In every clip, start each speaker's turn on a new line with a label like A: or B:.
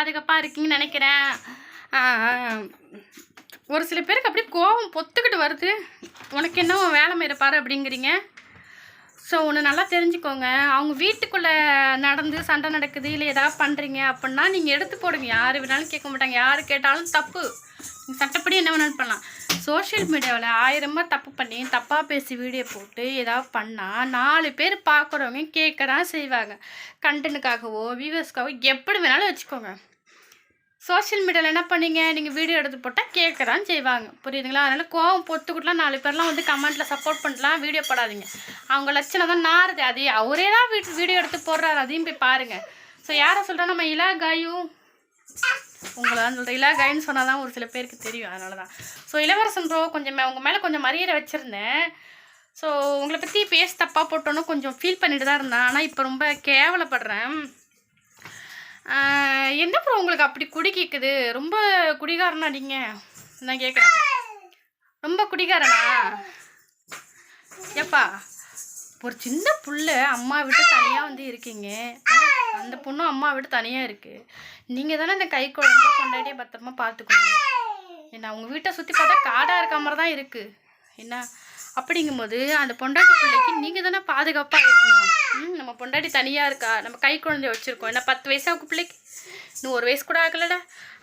A: பாதுகாப்பாக இருக்கீங்கன்னு நினைக்கிறேன். ஒரு சில பேருக்கு அப்படியே கோவம் பொத்துக்கிட்டு வருது. உனக்கு என்ன உன் வேலை மேற்பாரு அப்படிங்கிறீங்க. ஸோ ஒன்று நல்லா தெரிஞ்சுக்கோங்க. அவங்க வீட்டுக்குள்ளே நடந்து சண்டை நடக்குது இல்லை ஏதாவது பண்ணுறீங்க அப்படின்னா நீங்கள் எடுத்து போடுங்க. யார் வேணாலும் கேட்க மாட்டாங்க. யார் கேட்டாலும் தப்பு. சட்டப்படி என்ன வேணாலும் பண்ணலாம். சோஷியல் மீடியாவில் ஆயிரமாக தப்பு பண்ணி தப்பாக பேசி வீடியோ போட்டு ஏதாவது பண்ணால் நாலு பேர் பார்க்குறவங்க கேட்க தான் செய்வாங்க கண்டனுக்காகவோ வியூவர்ஸ்க்காகவோ எப்படி வேணாலும் வச்சுக்கோங்க. சோஷியல் மீடியாவில் என்ன பண்ணீங்க? நீங்கள் வீடியோ எடுத்து போட்டால் கேட்க தான் செய்வாங்க. புரியுதுங்களா? அதனால் கோவம் பொத்துக்கிட்டலாம் நாலு பேர்லாம் வந்து கமெண்ட்டில் சப்போர்ட் பண்ணலாம் வீடியோ போடாதீங்க. அவங்க லட்சணம் தான் நாருது அதே அவரே தான் வீட்டு வீடியோ எடுத்து போடுறாரு. அதையும் போய் பாருங்கள் ஸோ யாரை சொல்கிறோம் நம்ம இலா காயு உங்களை தான் சொல்கிறேன் இலா கைன்னு சொன்னால் தான் ஒரு சில பேருக்கு தெரியும். அதனால தான். ஸோ இளவரசன் ப்ரோ கொஞ்சம் மே- உங்கள் மேலே கொஞ்சம் மரியாதை வச்சுருந்தேன். ஸோ உங்களை பற்றி பேச தப்பாக போட்டோன்னு கொஞ்சம் ஃபீல் பண்ணிட்டு தான் இருந்தேன். ஆனால் இப்போ ரொம்ப கேவலப்படுறேன். என்ன ப்ரோ உங்களுக்கு அப்படி குடி கேட்குது ரொம்ப குடிகாரனா நீங்கள் நான் கேட்குறேன் ரொம்ப குடிகாரனா? ஏப்பா ஒரு சின்ன புள்ள அம்மா விட்டு தனியாக வந்து இருக்கீங்க. அந்த பொண்ணும் அம்மா விட்டு தனியாக இருக்குது நீங்கள் தானே இந்த கை குழந்தை கொண்டாடியே பத்திரமா பார்த்துக்கணும். என்ன உங்கள் வீட்டை சுற்றி பார்த்தா காடாக இருக்க மாதிரி தான் இருக்குது என்ன அப்படிங்கும்போது அந்த பொண்டாட்டி பிள்ளைக்கு நீங்கள் தான் பாதுகாப்பாக இருக்கணும். நம்ம பொண்டாட்டி தனியாக இருக்கா? நம்ம கை குழந்தைய வச்சுருக்கோம். என்ன பத்து வயசாவுக்கு பிள்ளைக்கு? இன்னும் ஒரு வயசு கூட ஆகலடா.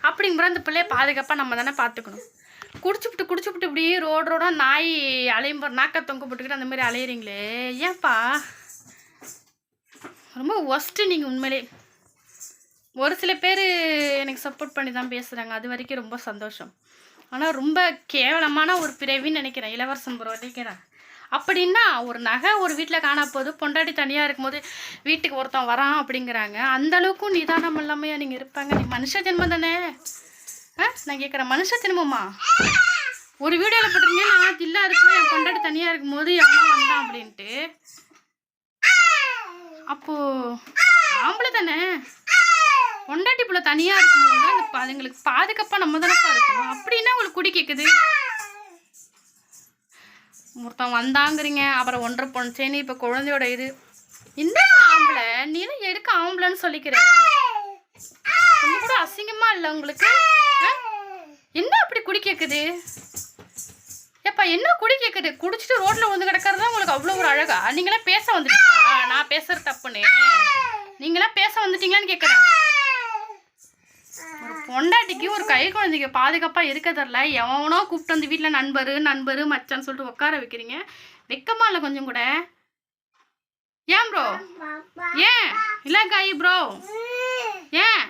A: அப்படிங்கிற அந்த பிள்ளைய பாதுகாப்பாக நம்ம தானே பார்த்துக்கணும். குடிச்சுப்புட்டு குடிச்சுப்புட்டு இப்படி ரோடு ரோடாக நாய் அலையும் போகிற நாக்க தொங்க போட்டுக்கிட்டு அந்த மாதிரி அலையிறீங்களே. ஏன்ப்பா ரொம்ப ஒஸ்ட்டு நீங்கள் உண்மையிலே. ஒரு சில பேர் எனக்கு சப்போர்ட் பண்ணி தான் பேசுகிறாங்க அது வரைக்கும் ரொம்ப சந்தோஷம். ஆனால் ரொம்ப கேவலமான ஒரு பிறவின்னு நினைக்கிறேன். இளவரசம் புறம் நினைக்கிறேன் அப்படின்னா ஒரு நகை ஒரு வீட்டில் காணா போது பொண்டாட்டி தனியாக இருக்கும்போது வீட்டுக்கு ஒருத்தன் வரான் அப்படிங்கிறாங்க. அந்தளவுக்கும் நிதானம் இல்லாமையா நீங்கள் இருப்பாங்க. நீ மனுஷ ஜென்மம் தானே? ஆ? நான் கேட்குறேன் மனுஷ ஜென்மமா? ஒரு வீடியோவில் போட்டிருங்க நான் தில்லா இருக்கும் என் பொண்டாட்டி தனியாக இருக்கும்போது எவ்வளோ வந்தான் அப்படின்ட்டு. அப்போ ஆம்பளை தானே? பொண்டாட்டி பிள்ளை தனியாக இருக்கும்போது அந்த அதுங்களுக்கு பாதுகாப்பாக நம்ம தானப்பா இருக்கணும். அப்படின்னா உங்களுக்கு குடி கேட்குது ஒருத்தன் வந்தாங்கிறீங்க. அப்புறம் ஒன்றரை பொண்ணு சரி இப்போ குழந்தையோட இது. இந்த ஆம்பளை நீலாம் எதுக்கு ஆம்பளைன்னு சொல்லிக்கிற? கொஞ்சம் கூட அசிங்கமாக இல்லை உங்களுக்கு? ஆ? என்ன அப்படி குடி கேட்குது ஏப்பா என்ன குடி கேட்குது குடிச்சிட்டு ரோட்ல வந்து கிடக்கிறது தான் உங்களுக்கு அவ்வளோ ஒரு அழகா? நீங்களாம் பேச வந்துட்டீங்களா? நான் பேசுறது தப்புன்னு நீங்களாம் பேச வந்துட்டீங்களான்னு கேட்குறேன் பொண்டாட்டிக்கு ஒரு கை குழந்தைக்கு பாதுகாப்பாக இருக்க தரல எவனோ கூப்பிட்டு வந்து வீட்டில் நண்பர் நண்பர் மச்சான்னு சொல்லிட்டு உட்கார வைக்கிறீங்க. வெக்கமா இல்லை கொஞ்சம் கூட? ஏன் ப்ரோ ஏன்? இல்லை காய் ப்ரோ ஏன்?